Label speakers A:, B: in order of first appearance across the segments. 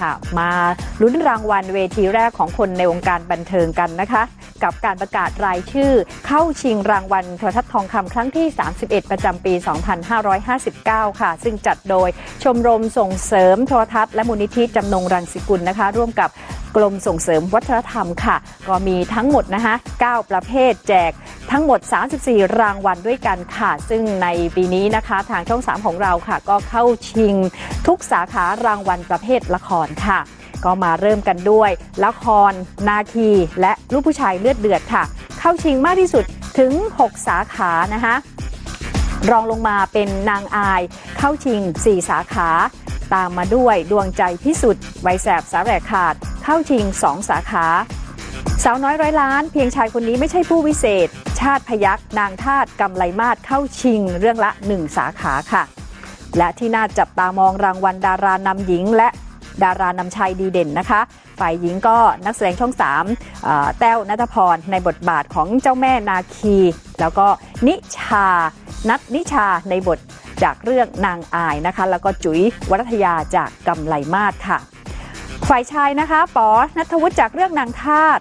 A: ค่ะมาลุ้นรางวัลเวทีแรกของคนในวงการบันเทิงกันนะคะ กับการประกาศรายชื่อ เข้าชิงรางวัลโทรทัศน์ทองคำครั้งที่ 31 ประจำปี 2559 ค่ะ ซึ่งจัดโดยชมรมส่งเสริมโทรทัศน์และมูลนิธิจำนงรังสิกุลนะคะ ร่วมกับกรมส่งเสริมวัฒนธรรมค่ะ ก็มีทั้งหมดนะคะ 9 ประเภทแจก ทั้งหมด 34 รางวัลด้วยกันค่ะ ซึ่งในปีนี้นะคะทางช่อง 3 ของเราค่ะ ก็เข้าชิงทุกสาขารางวัลประเภทละครค่ะ ก็มาเริ่มกันด้วย ละคร นาคีและลูกผู้ชายเลือดเดือดค่ะ เข้าชิงมากที่สุดถึง 6 สาขานะคะรองลงมาเป็นนางอาย เข้าชิง 4 สาขา ตามมาด้วยดวงใจพิสุทธิ์ไวแสบสาแหรกขาด เข้าชิง 2 สาขา สาวน้อยร้อยล้าน เพียงชายคนนี้ไม่ใช่ผู้วิเศษ ชาติพยักนางทาตกำไลมาศเข้าชิง เรื่องละ 1 สาขาค่ะ และที่น่าจับตามองรางวัลดารานำหญิงและดารานำชายดีเด่นนะคะ ฝ่ายหญิงก็นักแสดงช่อง3เอ่อแต้วนัทพร ในบทบาทของเจ้าแม่นาคี แล้วก็นิชา นัทนิชาในบทจากเรื่องนางอายนะคะ แล้วก็จุ๋ยวรัตยาจากกำไลมาศค่ะ ฝ่ายชายนะคะ ปอนัทวุฒิจากเรื่องนางทาต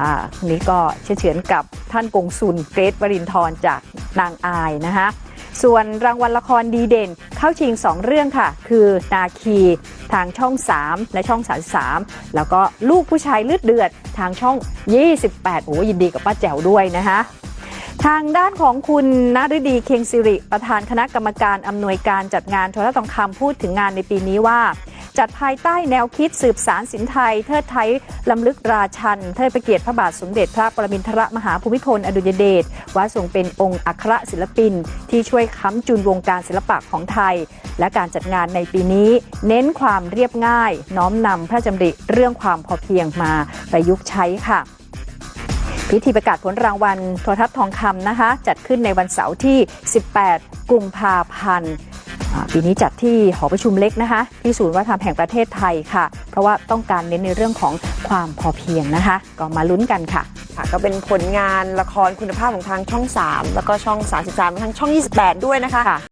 A: อ่าคนนี้ก็เฉือนกับท่านกงสุลเกรทวรินทร์จากนางอายนะคะส่วนรางวัลละครดีเด่นเข้าชิง 2 เรื่องค่ะ คือนาคีทางช่อง 3 และช่อง 33 แล้วก็ลูกผู้ชายเลือดเดือดทางช่อง 28 โอ้ยินดีกับป้าแจ๋วด้วยนะคะทางด้านของคุณนฤดีเคงสิริ ประธานคณะกรรมการอำนวยการจัดงานโทรทัศน์ทองคำพูดถึงงานในปีนี้ว่า จัดภายใต้แนวคิดสืบสารสินไทย เทิดไทยลำลึกราชัน เทิดพระเกียรติพระบาทสมเด็จพระปรมินทรมหาภูมิพลอดุลยเดชว่าทรงเป็นองค์อัครศิลปิน ที่ช่วยค้ำจุนวงการศิลปะของไทย และการจัดงานในปีนี้ เน้นความเรียบง่าย น้อมนำพระราชดำริเรื่องความพอเพียงมาประยุกต์ใช้ค่ะพิธีประกาศผลรางวัลโทรทัศน์ทองคำนะคะ จัดขึ้นในวันเสาร์ที่ 18 กุมภาพันธ์ ปีนี้จัดที่หอประชุมเล็กนะคะ ที่ศูนย์วัฒนธรรมแห่งประเทศไทยค่ะ เพราะว่าต้องการเน้นในเรื่องของความพอเพียงนะคะ ก็มาลุ้นกันค่ะ
B: ค่ะก็เป็นผลงานละครคุณภาพของทางช่อง 3 แล้วก็ช่อง 33ทั้งช่อง 28 ด้วยนะคะ